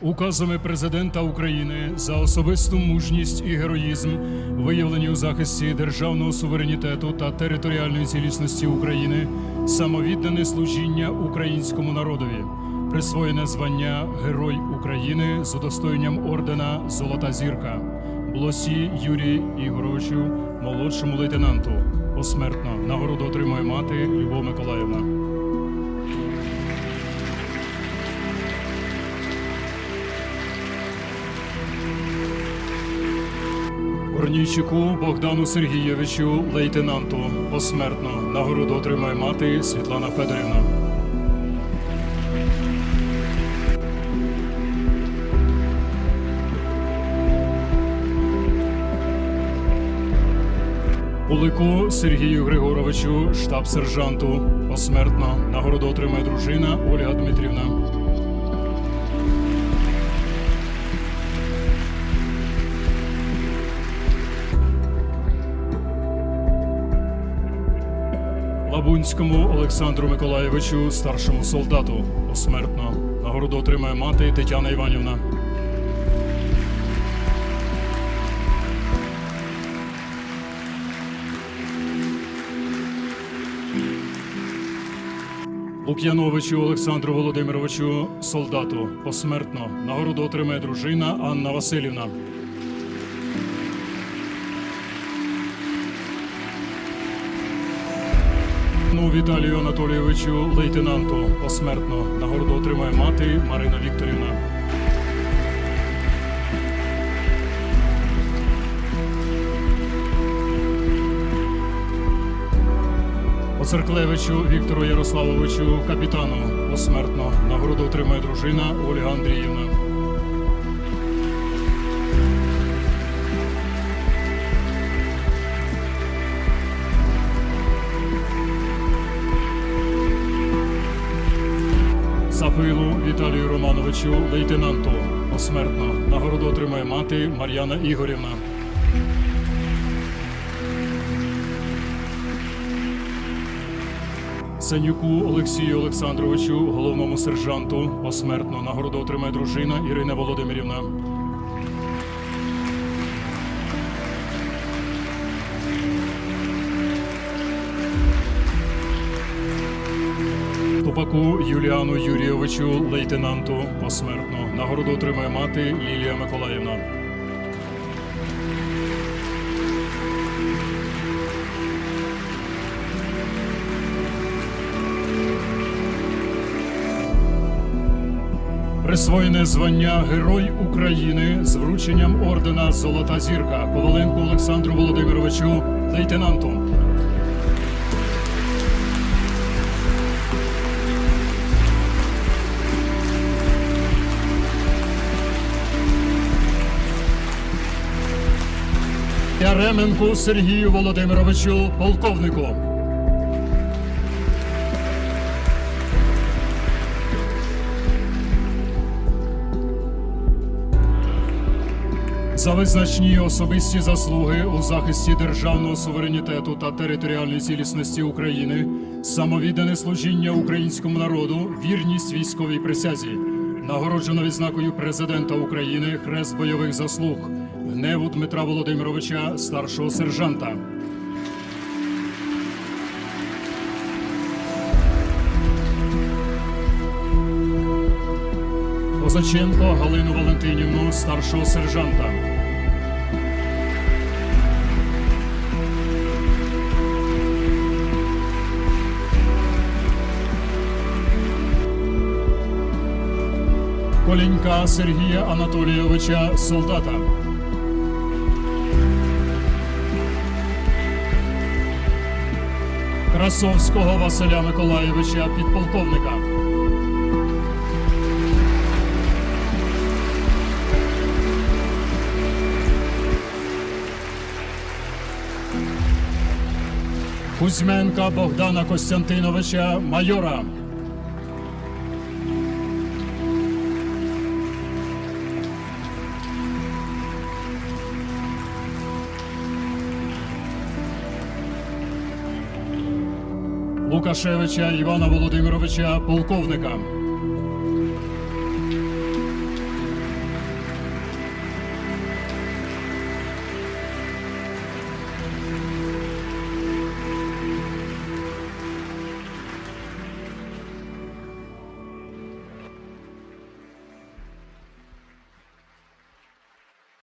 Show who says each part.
Speaker 1: Указами президента України за особисту мужність і героїзм, виявлені у захисті державного суверенітету та територіальної цілісності України, самовіддане служіння українському народові, присвоєне звання Герой України з удостоєнням ордена Золота зірка, Блосі Юрію Ігоровичу, молодшому лейтенанту. Посмертно нагороду отримує мати Любов Миколаївна. Корнійчуку Богдану Сергійовичу, лейтенанту, посмертно нагороду отримає мати Світлана Федорівна. Кулику Сергію Григоровичу, штаб-сержанту, посмертно нагороду отримає дружина Ольга Дмитрівна. Лабунському Олександру Миколаєвичу, старшому солдату, посмертно. Нагороду отримає мати Тетяна Іванівна. Лук'яновичу Олександру Володимировичу, солдату, посмертно. Нагороду отримає дружина Анна Васильівна. Ну, Віталію Анатолійовичу, лейтенанту, посмертно. Нагороду отримає мати Марина Вікторівна. Оцерклевичу Віктору Ярославовичу, капітану, посмертно. Нагороду отримає дружина Ольга Андріївна. Сапилу Віталію Романовичу, лейтенанту, посмертно. Нагороду отримає мати Мар'яна Ігорівна. Сенюку Олексію Олександровичу, головному сержанту, посмертно. Нагороду отримає дружина Ірина Володимирівна. Тупаку Юліану Юрійовичу, лейтенанту, посмертно. Нагороду отримає мати Лілія Миколаївна. Присвоєне звання Герой України з врученням ордена Золота зірка Коваленку Олександру Володимировичу, лейтенанту. Яременку Сергію Володимировичу, полковнику. За визначні особисті заслуги у захисті державного суверенітету та територіальної цілісності України, самовіддане служіння українському народу, вірність військовій присязі, нагороджено відзнакою президента України Хрест бойових заслуг, гневу Дмитра Володимировича, старшого сержанта. Козаченко Галину Валентинівну, старшого сержанта. Колінька Сергія Анатолійовича, солдата. Красовського Василя Миколайовича, підполковника. Кузьменка Богдана Костянтиновича, майора. Лукашевича Івана Володимировича, полковника.